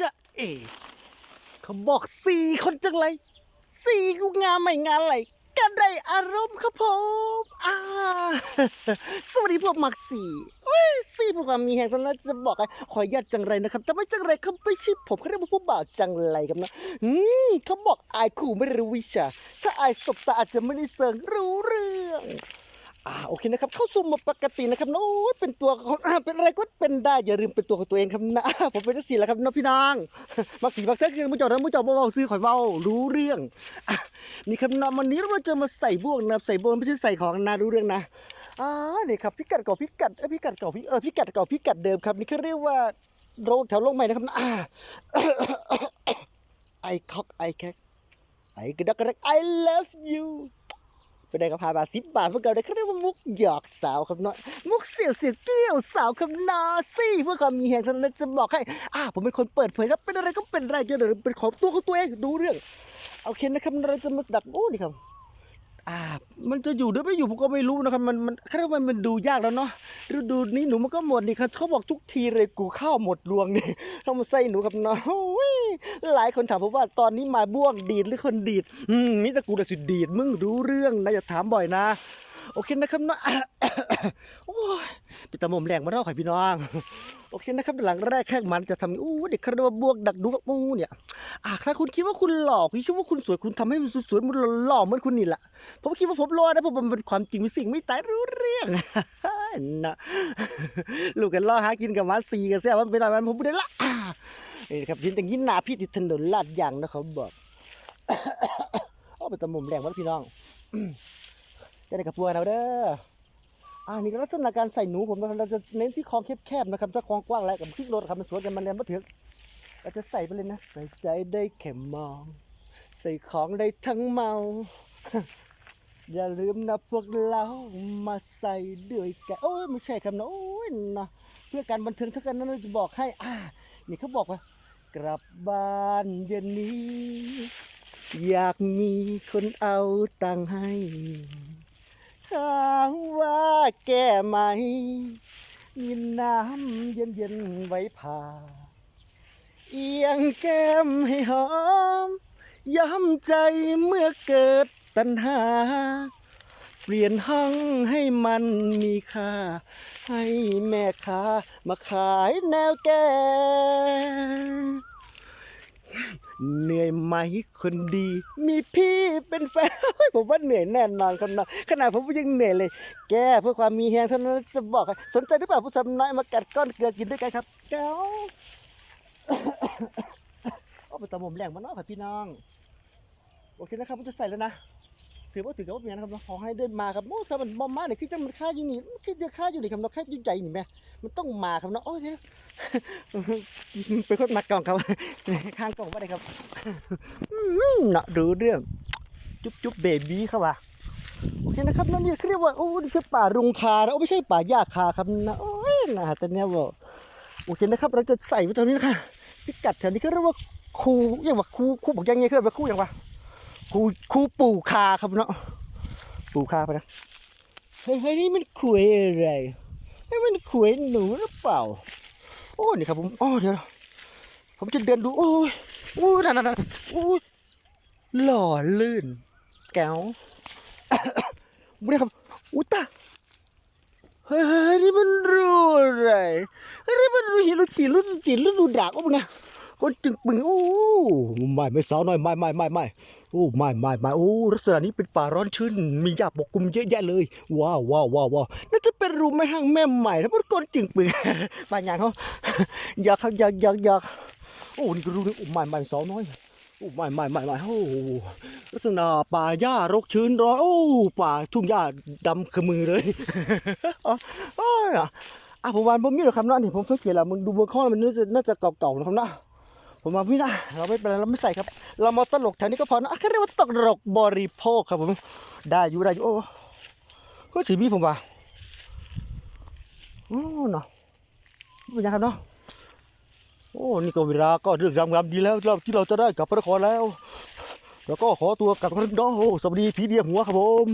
จะเอเขาบอกสี่คนจังไรสี่กูงามไม่งานอะไรกันได้อารมณ์ครับผมอ่าสวัสดีพวกมักสี่สี่พวกความมีแห่งตอนนั้นจะบอกไอ้ขออนุญาตจังไรนะครับแต่ไม่จังไรเขาไม่ใช่ผมเขาเรียกว่าผู้บ่าวจังไรครับนะอืมเขาบอกอายขู่ไม่รู้วิชา ถ้าอายสบตาอาจจะไม่ได้เสิร์งรู้เรื่อง อ่าโอเคนะครับเข้าสู่มดปกตินะครับโน้ยเป็นตัวของอ่าเป็นอะไรก็เป็นได้อย่าลืมเป็นตัวของตัวเองครับนะผมเป็นนักสีแล้วครับน้องพี่นางมักสีมักเซ็กคือมุจอดนะมุจอดเบาๆซื้อข่อยเบารู้เรื่องอนี่ครับนะวันนี้เราจะมาใส่บ่วงนะใส่บ่วงไม่ใช่ใส่ของนะรู้เรื่องนะอ่านี่ครับพิกัดเก่าพิกัดเออพิกัดเก่าพิเออพิกัดเก่าพิกัดเดิมครับนี่เขาเรียกว่าโรงแถวโรงใหม่นะครับนะอ่าไอคอกไอแคกไอกระดักกระดัก I love you ไปได้กับพาบาทสิบบาทเพื่อเก่าได้เขาเรียกว่ามุกหยอกสาวครับเนาะมุกเสียวเสียวเกี้ยวสาวครับนาซี่เพื่อความมีแห่งเท่านั้นจะบอกให้อ่าผมเป็นคนเปิดเผยครับเป็นอะไรก็เป็นไรจะเดี๋ยวเป็นของตัวของตัวเองดูเรื่อง เอาเคนะครับเราจะมาดักโอ้นี่ครับ อ่า มันจะอยู่หรือไม่อยู่ผมก็ไม่รู้นะครับ มันมันแค่ว่ามันดูยากแล้วเนาะฤดูนี้หนูมันก็หมดนี่ครับเขาบอกทุกทีเลยกูข้าวหมดรวงนี่ต้องมาใส่หนูครับเนาะโอ้ยหลายคนถามผมว่าตอนนี้มาบ้วงดีดหรือคนดีดอืมมิตรกูแต่สิดีดมึงรู้เรื่องนะอย่าถามบ่อยนะโอเคนะครับเนาะโอ้ยปิดตามมแรงมาเล่าค่ะพี่น้อง โอเคนะครับหลังแรกแค่มันจะทำอู้เด็กคาราบาบวกดักดูกับมูเนี่ยอ่าถ้าคุณคิดว่าคุณหล่อคุณคิดว่าคุณสวยคุณทำให้มันสวยๆมันหล่อเหมือนคุณนี่แหละผมคิดว่าผมรอนะเพราะมันเป็นความจริงเป็นสิ่งไม่ตายรู้เรื่องนะลูกกันล่อหากินกับหมาสีกันเสียมันเป็นอะไรมันผมไม่ได้ละนี่ครับยินแต่ยินหนาพี่ติดถนนลาดยางนะเขาบบอกเอาไปตะมุมแรงวัดพี่น้องจะได้กับปัวเราเด้อ อ่านี่ลักษณะการใส่หนูผมนะครับเราจะเน้นที่คลองแคบๆนะครับ ถ้าคลองกว้างแล้วกับพลิกรถครับมันสวนกันมันเรียนมาถึงเราจะใส่ไปเลยนะ ใส่ใจได้แค่มอง ใส่ของได้ทั้งเมา อย่าลืมนะพวกเรามาใส่ด้วยกันโอ้ยไม่ใช่ครับนะโอ้ยนะเพื่อการบันเทิงเท่ากันนั้นเราจะบอกให้ อ่า นี่เขาบอกว่า กลับบ้านเย็นนี้ อยากมีคนเอาตังค์ให้ ถามว่าแก้ไหมมีน้ำเย็นๆไว้ผ่า เอียงแก้มให้หอม ย้ำใจเมื่อเกิดตัณหา เปลี่ยนห้องให้มันมีค่า ให้แม่ค้ามาขายแนวแกงเหนื่ ไหมคนดี มีพี่เป็นแฟน ผมว่าเหนื่อยแน่นอนครับน้องขนาดผมยังเหนื่อยเลย แกเพื่อความมีแรงเท่านั้นจะบอกให้สนใจหรือเปล่าผู้สำน้อยมากัดก้อนเกลือกินด้วยกันครับเจ้าเอาไปตะมุมแรงมาเนาะค่ะพี่น้องโอเคนะครับผมจะใส่แล้วนะถือว่าถือกับว่าเมียนะครับขอให้ได้มาครับโอ้ถ้ามันบอมมาเนี่ยคือจะมันค่าอยู่นี่คือจะค่าอยู่นี่ครับเนาะค่ายู่ใจนี่แม่มันต้องมาครับเนาะโอ้ย เป็นคนมักกล่องครับข้างกล่องว่าไดครับเนาะรู้เรื่อง จุ๊บจุ๊บเบบี้ครับว่ะโอเคนะครับนั่นนี่เขาเรียกว่าโอ้นี่คือป่ารุงคานะโอ้ไม่ใช่ป่าหญ้าคาครับนะโอ้ยนะแต่เนี้ยว่าโอเคนะครับเราจะใส่ไว้ตรงนี้นะคะพิกัดแถวนี้เขาเรียกว่าคูอย่างว่าคูคูบอกยังไงเขาเรียกว่าคูอย่างว่าคูคูปู่คาครับเนาะปู่คาไปนะเฮ้ยเฮ้ยนี่มันขวยอะไรเฮ้ยมันขวยหนูหรือเปล่า อ้นี่ครับผมอ๋อเดี๋ยวผมจะเดินดู โอ้ยโอ้ยนั่นนั่นโอ้ยหล่อลื่น แก้วไม่ได้ครับอุตาเฮ้ยเฮ้ยนี่มันรู้อะไรเฮ้ยนี่มันรู้หิรุขี่รุ่นจีนรุ่นดูดากโอ้บุเนี่ย คนจึงปึงโอ้ไม่ไม่สาวน้อยไม่ไม่ไม่ไม่โอ้ไม่ไม่ไม่โอ้ลักษณะนี้เป็นป่าร้อนชื้นมีหญ้าปกคลุมเยอะแยะเลยว้าวว้าวว้าวว้าวน่าจะเป็นรูมแม่ห้างแม่ใหม่แล้วมันคนจึงปึงป่าอย่างเขาอยากอยากอยากอยากโอ้นี่ก็รู้นี่โอ้ไม่ไม่สาวน้อยโอ้ไม่ไม่ไม่ไม่โอ้ลักษณะป่าหญ้ารกชื้นร้อนโอ้ป่าทุ่งหญ้าดำขมือเลยอ๋ออ๋ออะอะผมวานผมมีหรอกครับเนาะนี่ผมสังเกตแล้วมึงดูบนข้อมันน่าจะน่าจะเก่าๆนะครับนาะ ผมมาพี่นะเราไม่เป็นไรเราไม่ใส่ครับ เรามาตลกแถวนี้ก็พอนะอะแค่เรียกว่าตลกบริโภคครับผมได้อยู่ได้อยู่โอ้ก็สีมีผมว่าโอ้เนาะเป็นยังครับเนาะโอ้นี่ก็เวลาก็เรื่องรามๆดีแล้วเราที่เราจะได้กลับพระนครแล้ว แล้วก็ขอตัวกลับกันเนาะโอ้สวัสดีผีเดียหัวครับผม